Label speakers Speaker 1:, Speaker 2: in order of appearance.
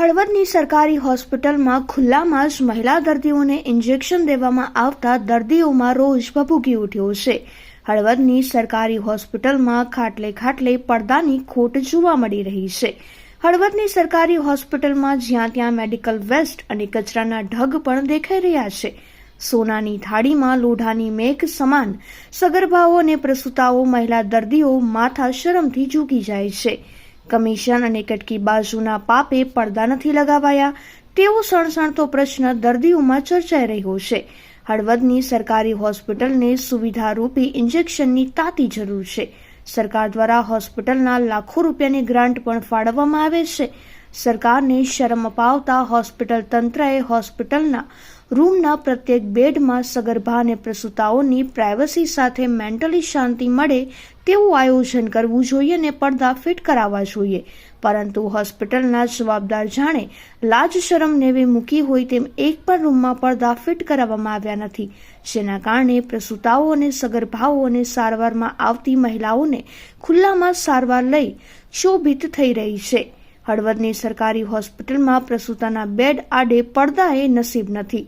Speaker 1: હળવદની સરકારી હોસ્પિટલમાં ખુલ્લામાં જ મહિલા દર્દીઓને ઇન્જેક્શન દેવામાં આવતા દર્દીઓમાં રોષ ભભૂકી ઉઠ્યો છે. હળવદની સરકારી હોસ્પિટલમાં ખાટલે ખાટલે પડદાની ખોટ જોવા મળી રહી છે. હળવદની સરકારી હોસ્પિટલમાં જ્યાં ત્યાં મેડિકલ વેસ્ટ અને કચરાના ઢગ પણ દેખાઈ રહ્યા છે. સોનાની થાળીમાં લોઢાની મેઘ સમાન. સગર્ભાઓ અને પ્રસૂતાઓ મહિલા દર્દીઓ માથા શરમથી ઝૂકી જાય છે. કમિશન અને કટકી બાજુના પાપે પડદા નથી લગાવાયા, તેવો સણસણતો પ્રશ્ન દર્દીઓમાં ચર્ચાઈ રહ્યો છે. હળવદની સરકારી હોસ્પિટલને સુવિધારૂપી ઇન્જેક્શનની તાતી જરૂર છે. સરકાર દ્વારા હોસ્પિટલના લાખો રૂપિયાની ગ્રાન્ટ પણ ફાળવવામાં આવે છે. સરકારને શરમ અપાવતા હોસ્પિટલ તંત્રએ હોસ્પિટલના રૂમના પ્રત્યેક બેડમાં સગર્ભા અને પ્રસૂતાઓની પ્રાઇવસી સાથે મેન્ટલી શાંતિ મળે તેવું આયોજન કરવું જોઈએ અને પડદા ફિટ કરાવવા જોઈએ. પરંતુ હોસ્પિટલના જવાબદાર જાણે લાજ શરમ નેવી મૂકી હોય તેમ એક પણ રૂમમાં પડદા ફિટ કરાવવામાં આવ્યા નથી. જેના કારણે પ્રસૂતાઓ અને સગર્ભાઓ અને સારવારમાં આવતી મહિલાઓને ખુલ્લામાં સારવાર લઈ શોભિત થઈ રહી છે. હળવદની સરકારી હોસ્પિટલમાં પ્રસૂતાના બેડ આડે પડદા એ નસીબ નથી.